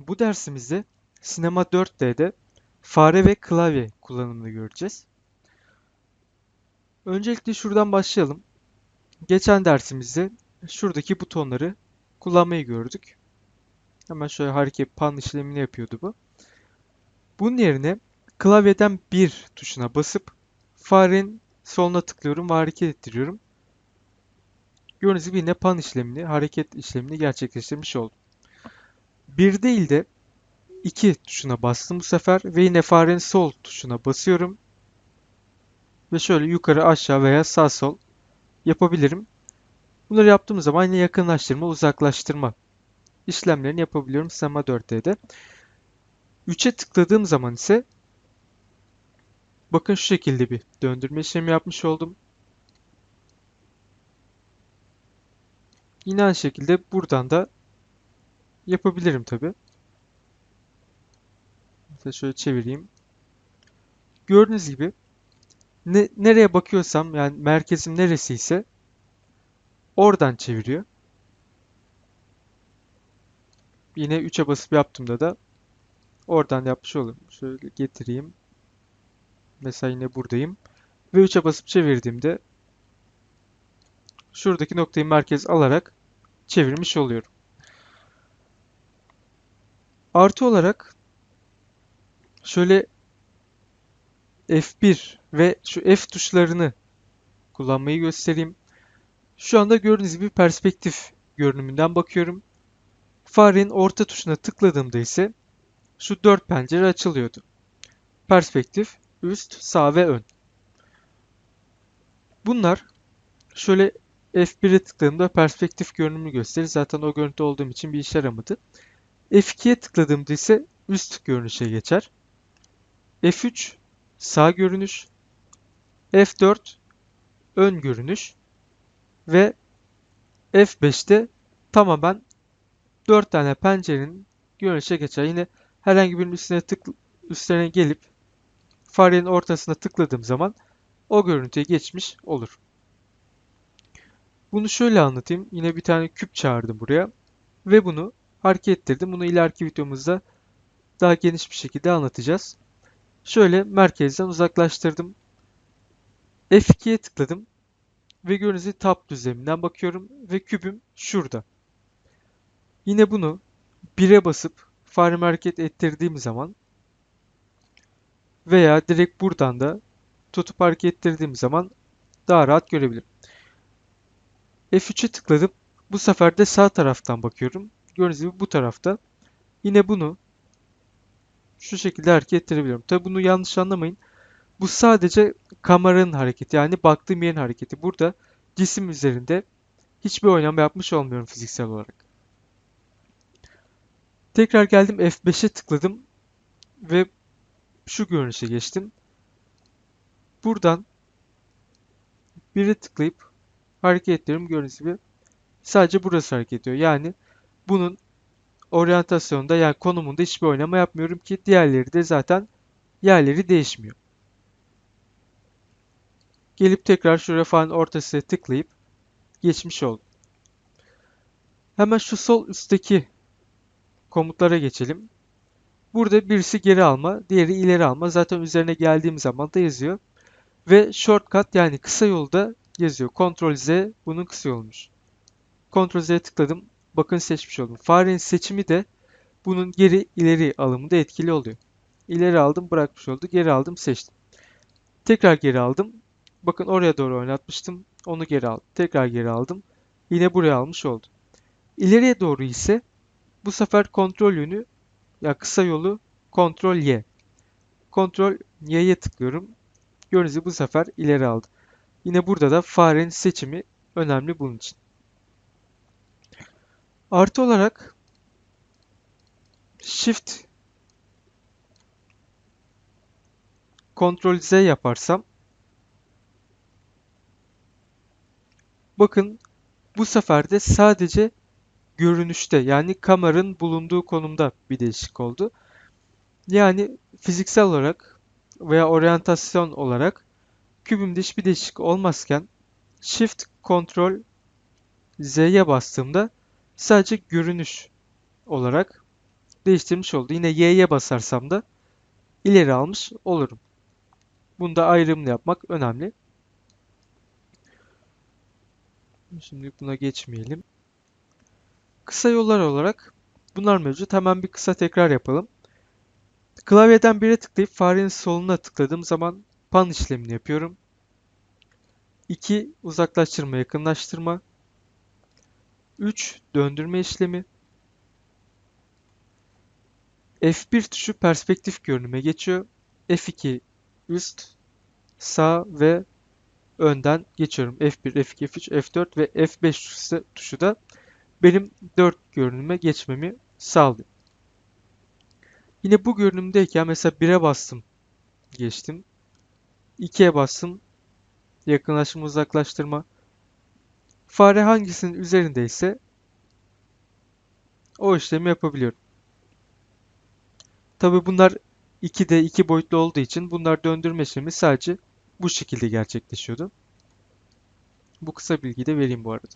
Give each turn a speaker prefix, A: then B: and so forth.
A: Bu dersimizde Sinema 4D'de fare ve klavye kullanımını göreceğiz. Öncelikle şuradan başlayalım. Geçen dersimizde şuradaki butonları kullanmayı gördük. Hemen şöyle hareket pan işlemini yapıyordu bu. Bunun yerine klavyeden bir tuşuna basıp farenin soluna tıklıyorum ve hareket ettiriyorum. Gördüğünüz gibi yine pan işlemini, hareket işlemini gerçekleştirmiş oldum. Bir değil de 2 tuşuna bastım bu sefer ve yine farenin sol tuşuna basıyorum. Ve şöyle yukarı aşağı veya sağ sol yapabilirim. Bunları yaptığım zaman yine yakınlaştırma, uzaklaştırma işlemlerini yapabiliyorum Sema 4D'de. 3'e tıkladığım zaman ise bakın şu şekilde bir döndürme işlemi yapmış oldum. Yine aynı şekilde buradan da yapabilirim tabi. Mesela şöyle çevireyim. Gördüğünüz gibi ne, nereye bakıyorsam yani merkezim neresi ise oradan çeviriyor. Yine 3'e basıp yaptığımda da oradan yapmış olurum. Şöyle getireyim. Mesela yine buradayım. Ve 3'e basıp çevirdiğimde şuradaki noktayı merkez alarak çevirmiş oluyorum. Artı olarak şöyle F1 ve şu F tuşlarını kullanmayı göstereyim. Şu anda gördüğünüz gibi perspektif görünümünden bakıyorum. Farenin orta tuşuna tıkladığımda ise şu dört pencere açılıyordu. Perspektif, üst, sağ ve ön. Bunlar şöyle F1'e tıkladığımda perspektif görünümü gösterir. Zaten o görüntü olduğum için bir işe yaramadı. F2'ye tıkladığımda ise üst görünüşe geçer. F3 sağ görünüş, F4 ön görünüş ve F5'te tamamen 4 tane pencerenin görünüşe geçer. Yine herhangi birinin üstüne tık üstlerine gelip farenin ortasına tıkladığım zaman o görüntüye geçmiş olur. Bunu şöyle anlatayım. Yine bir tane küp çağırdım buraya ve bunu hareket ettirdim. Bunu ileriki videomuzda daha geniş bir şekilde anlatacağız. Şöyle merkezden uzaklaştırdım. F2'ye tıkladım ve gördüğünüz tab düzleminden bakıyorum ve kübüm şurada. Yine bunu 1'e basıp faremi hareket ettirdiğim zaman veya direkt buradan da tutup hareket ettirdiğim zaman daha rahat görebilirim. F3'e tıkladım. Bu sefer de sağ taraftan bakıyorum. Gördüğünüz gibi bu tarafta. Yine bunu şu şekilde hareket ettirebiliyorum. Tabi bunu yanlış anlamayın. Bu sadece kameranın hareketi yani baktığım yerin hareketi. Burada cisim üzerinde hiçbir oynama yapmış olmuyorum fiziksel olarak. Tekrar geldim F5'e tıkladım ve şu görünüşe geçtim. Buradan biri tıklayıp hareket ettiriyorum gördüğünüz gibi. Sadece burası hareket ediyor. Yani bunun oryantasyonda yani konumunda hiçbir oynama yapmıyorum ki diğerleri de zaten yerleri değişmiyor. Gelip tekrar şu refahın ortasına tıklayıp geçmiş oldum. Hemen şu sol üstteki komutlara geçelim. Burada birisi geri alma, diğeri ileri alma. Zaten üzerine geldiğim zaman da yazıyor. Ve shortcut yani kısa yolda yazıyor. Ctrl Z bunun kısa yolmuş. Ctrl Z'ye tıkladım. Bakın seçmiş oldum. Farenin seçimi de bunun geri ileri alımında etkili oluyor. İleri aldım bırakmış oldu. Geri aldım seçtim. Tekrar geri aldım. Bakın oraya doğru oynatmıştım. Onu geri aldım. Tekrar geri aldım. Yine buraya almış oldu. İleriye doğru ise bu sefer kontrol yönü ya kısa yolu kontrol Y. Kontrol Y'ye tıklıyorum. Gördüğünüz gibi bu sefer ileri aldı. Yine burada da farenin seçimi önemli bunun için. Artı olarak Shift Ctrl Z yaparsam bakın bu sefer de sadece görünüşte yani kameranın bulunduğu konumda bir değişiklik oldu. Yani fiziksel olarak veya oryantasyon olarak kübümde hiçbir değişiklik olmazken Shift Ctrl Z'ye bastığımda sadece görünüş olarak değiştirmiş oldu. Yine Y'ye basarsam da ileri almış olurum. Bunda ayrımını yapmak önemli. Şimdi buna geçmeyelim. Kısa yollar olarak bunlar mevcut. Hemen bir kısa tekrar yapalım. Klavyeden bire tıklayıp farenin soluna tıkladığım zaman pan işlemini yapıyorum. 2 uzaklaştırma, yakınlaştırma. 3 döndürme işlemi. F1 tuşu perspektif görünüme geçiyor. F2 üst, sağ ve önden geçiyorum. F1, F2, F3, F4 ve F5 tuşu da benim 4 görünüme geçmemi sağlıyor. Yine bu görünümdeyken mesela 1'e bastım, geçtim. 2'ye bastım, yakınlaştırma, uzaklaştırma. Fare hangisinin üzerindeyse o işlemi yapabiliyorum. Tabi bunlar 2'de 2 boyutlu olduğu için bunlar döndürme işlemi sadece bu şekilde gerçekleşiyordu. Bu kısa bilgiyi de vereyim bu arada.